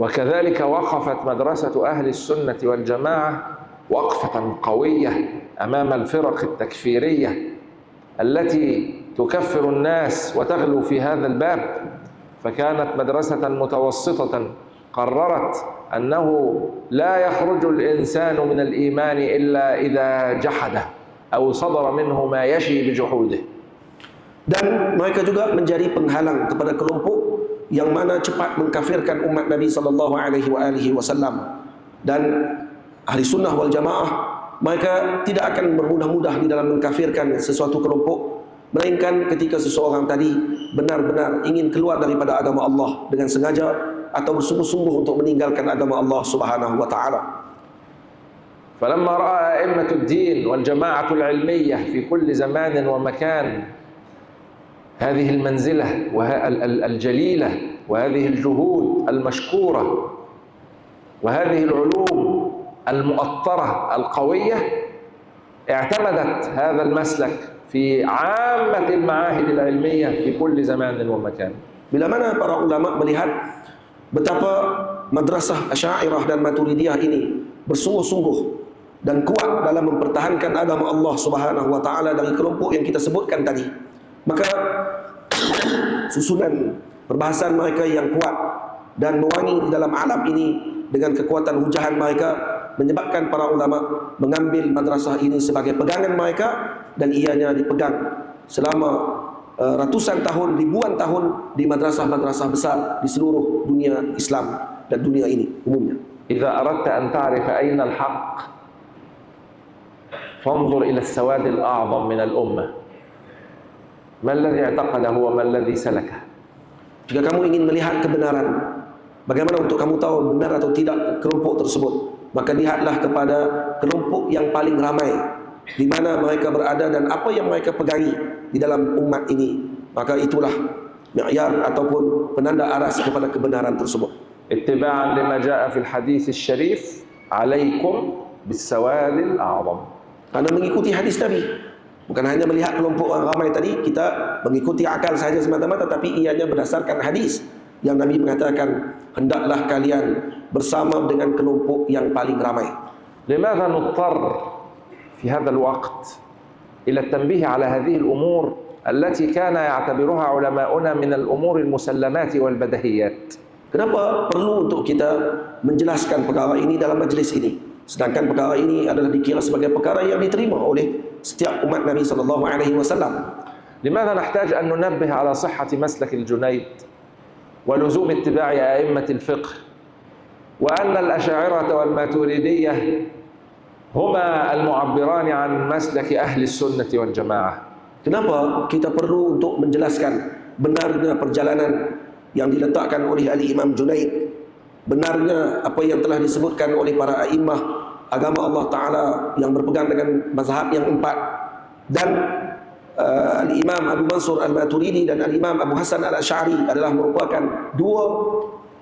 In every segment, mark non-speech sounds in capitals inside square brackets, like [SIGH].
وكذلك وقفت مدرسة أهل السنة والجماعة وقفة قوية أمام الفرق التكفيرية التي تكفر الناس وتغلو في هذا الباب. فكانت مدرسة متوسطة قررت أنه لا يخرج الإنسان من الإيمان إلا إذا جحده أو صدر منه ما يشي بجحوده. Dan mereka juga menjadi penghalang kepada kelompok yang mana cepat mengkafirkan umat Nabi sallallahu alaihi wasallam dan ahli sunnah wal jamaah mereka tidak akan bermudah-mudah di dalam mengkafirkan sesuatu kelompok melainkan ketika seseorang tadi benar-benar ingin keluar daripada agama Allah dengan sengaja atau bersungguh-sungguh untuk meninggalkan agama Allah Subhanahu wa taala فلما راى ائمه الدين والجماعه العلميه في كل زمان ومكان هذه المنزله الجليله وهذه الجهود المشكوره وهذه العلوم المؤطره القويه اعتمدت هذا المسلك في عامه المعاهد العلميه في كل زمان ومكان bila mana para ulama melihat betapa madrasah Asy'ariyah dan Maturidiyah ini bersungguh-sungguh dan kuat dalam mempertahankan agama Allah Subhanahu wa taala dari kelompok yang kita sebutkan tadi maka susunan perbahasan mereka yang kuat dan mewangi di dalam alam ini dengan kekuatan hujahan mereka menyebabkan para ulama mengambil madrasah ini sebagai pegangan mereka dan ianya dipegang selama uh, ratusan tahun, ribuan tahun di madrasah-madrasah besar di seluruh dunia Islam dan dunia ini umumnya. إذا أردت أن تعرف أين الحق فانظر إلى السواد الأعظم من الأمة ما الذي اعتقده وما الذي سلكه jika kamu ingin melihat kebenaran, bagaimana untuk kamu tahu benar atau tidak kelompok tersebut? Maka lihatlah kepada kelompok yang paling ramai di mana mereka berada dan apa yang mereka pegangi di dalam umat ini. Maka itulah miyar ataupun penanda aras kepada kebenaran tersebut. Ittiba'an lima jaa fil hadis syarif 'alaikum bisawadil sawal a'zam. Karena mengikuti hadis Nabi Bukan hanya melihat kelompok orang ramai tadi, kita mengikuti akal sahaja semata-mata, tapi ianya berdasarkan hadis. Yang Nabi mengatakan, hendaklah kalian bersama dengan kelompok yang paling ramai. لماذا نضطر في هذا الوقت إلى التنبيه على هذه الأمور التي كان يعتبرها علماؤنا من الأمور المسلمات والبدهيات Kenapa perlu untuk kita menjelaskan perkara ini dalam majlis ini? Sedangkan perkara ini adalah dikira sebagai perkara yang diterima oleh setiap umat Nabi sallallahu alaihi wasallam. لماذا نحتاج أن ننبه على صحة مسلك الجنيد ولزوم اتباع أئمة الفقه وأن الأشاعرة والماتريدية هما المعبران عن مسلك أهل السنة والجماعة Kenapa kita perlu untuk menjelaskan benarnya perjalanan yang diletakkan oleh Ali Imam Junaid benarnya apa yang telah disebutkan oleh para a'imah agama Allah Ta'ala yang berpegang dengan mazhab yang empat. Dan uh, Al-Imam Abu Mansur Al-Maturidi dan Al-Imam Abu Hasan Al-Ash'ari adalah merupakan dua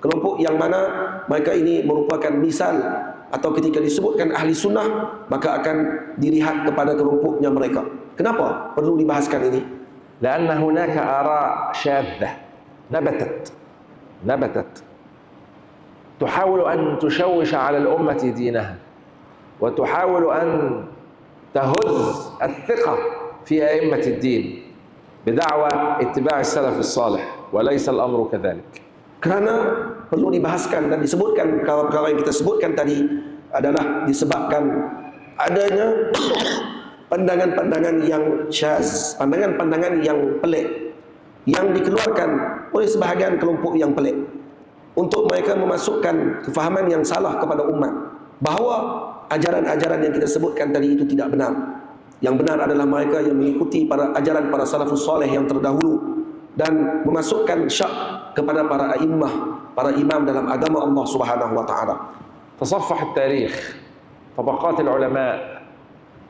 kelompok yang mana mereka ini merupakan misal atau ketika disebutkan ahli sunnah maka akan dilihat kepada kelompoknya mereka. Kenapa perlu dibahaskan ini? لأن هناك آراء شاذة نبتت نبتت تحاول أن تشوش على الأمة دينها وتحاول أن تهز الثقة في أئمة الدين بدعوى اتباع السلف الصالح وليس الأمر كذلك Kerana perlu dibahaskan dan disebutkan perkara-perkara yang kita sebutkan tadi adalah disebabkan adanya [COUGHS] pandangan-pandangan yang syaz, pandangan-pandangan yang pelik yang dikeluarkan oleh sebahagian kelompok yang pelik untuk mereka memasukkan kefahaman yang salah kepada umat bahawa ajaran-ajaran yang kita sebutkan tadi itu tidak benar. Yang benar adalah mereka yang mengikuti para ajaran para salafus soleh yang terdahulu dan memasukkan syak kepada para a'immah, para imam dalam agama Allah Subhanahu wa taala. Tasaffah at-tarikh tabaqat al-ulama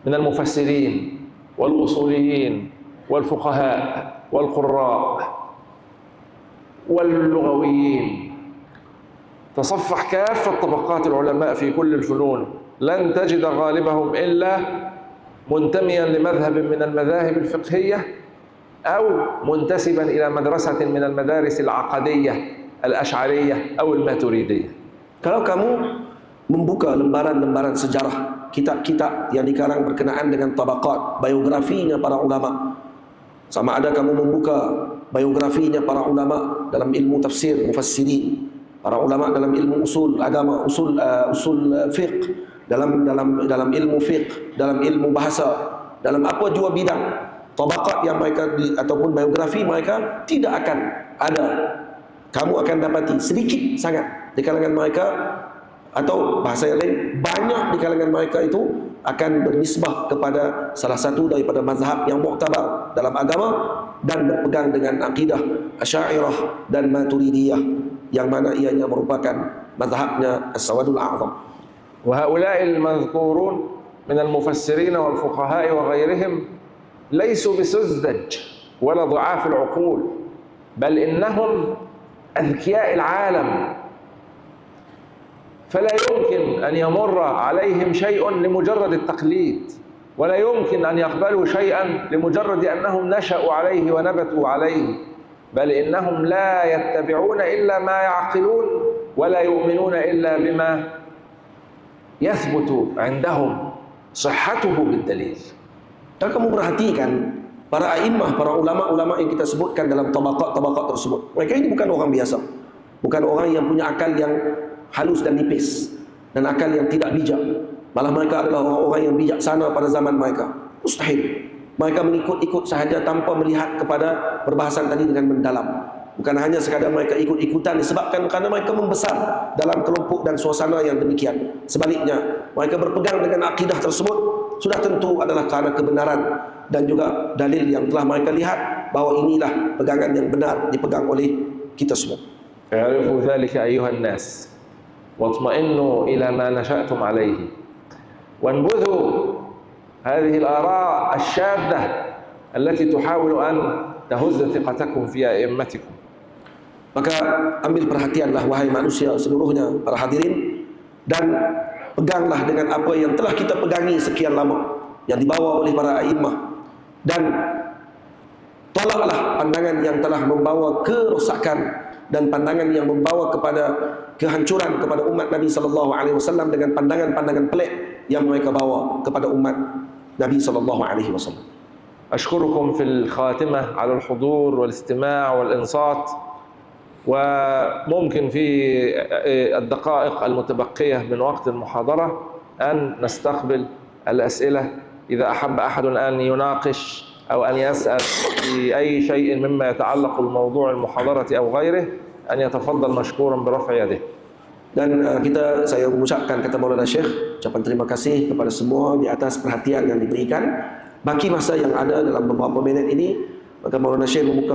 min al-mufassirin wal-usuliyin wal-fuqaha wal-qurra wal-lughawiyyin تصفح كافة طبقات العلماء في كل الفنون لن تجد غالبهم إلا منتميا لمذهب من المذاهب الفقهية أو منتسبا إلى مدرسة من المدارس العقدية الأشعرية أو الماتريدية Kalau kamu membuka lembaran-lembaran sejarah, kitab-kitab yang dikarang berkenaan dengan tabaqat, biografinya para ulama. Sama ada kamu membuka biografinya para ulama dalam ilmu tafsir, mufassirin, para ulama dalam ilmu usul agama, usul uh, usul uh, fiqh, dalam dalam dalam ilmu fiqh, dalam ilmu bahasa, dalam apa jua bidang, tabaqat yang mereka di, ataupun biografi mereka tidak akan ada. Kamu akan dapati sedikit sangat di kalangan mereka atau bahasa yang lain banyak di kalangan mereka itu akan bernisbah kepada salah satu daripada mazhab yang muktabar dalam agama dan berpegang dengan akidah Asy'ariyah dan Maturidiyah yang mana ianya merupakan mazhabnya As-Sawadul A'zam. وهؤلاء المذكورون من المفسرين والفقهاء وغيرهم ليسوا بسذج ولا ضعاف العقول بل إنهم أذكياء العالم فلا يمكن أن يمر عليهم شيء لمجرد التقليد ولا يمكن أن يقبلوا شيئا لمجرد أنهم نشأوا عليه ونبتوا عليه بل إنهم لا يتبعون إلا ما يعقلون ولا يؤمنون إلا بما يثبت عندهم صحته بالدليل Dan kamu perhatikan para a'imah, para ulama-ulama yang kita sebutkan dalam tabaqat-tabaqat tersebut. Mereka ini bukan orang biasa. Bukan orang yang punya akal yang halus dan nipis. Dan akal yang tidak bijak. Malah mereka adalah orang-orang yang bijaksana pada zaman mereka. Mustahil mereka mengikut-ikut sahaja tanpa melihat kepada perbahasan tadi dengan mendalam. Bukan hanya sekadar mereka ikut-ikutan disebabkan kerana mereka membesar dalam kelompok dan suasana yang demikian. Sebaliknya mereka berpegang dengan akidah tersebut sudah tentu adalah kerana kebenaran dan juga dalil yang telah mereka lihat bahawa inilah pegangan yang benar dipegang oleh kita semua. Ya'rifu thalika ya ayuhan nas Wa'tma'innu ila ma nasha'tum alaihi Wa'nbudhu هذه الآراء الشاذة التي تحاول أن تهز ثقتكم في أئمتكم Maka ambil perhatianlah wahai manusia seluruhnya para hadirin dan peganglah dengan apa yang telah kita pegangi sekian lama yang dibawa oleh para a'immah dan tolaklah pandangan yang telah membawa kerosakan dan pandangan yang membawa kepada kehancuran kepada umat Nabi sallallahu alaihi wasallam dengan pandangan-pandangan pelik yang mereka bawa kepada umat Nabi sallallahu alaihi wasallam. أشكركم في الخاتمة على الحضور والاستماع والإنصات وممكن في الدقائق المتبقية من وقت المحاضرة أن نستقبل الأسئلة إذا أحب أحد أن يناقش أو أن يسأل في أي شيء مما يتعلق بموضوع المحاضرة أو غيره أن يتفضل مشكورا برفع يده Dan uh, kita saya mengucapkan kata Maulana Syekh ucapan terima kasih kepada semua di atas perhatian yang diberikan. Bagi masa yang ada dalam beberapa minit ini maka Maulana Syekh membuka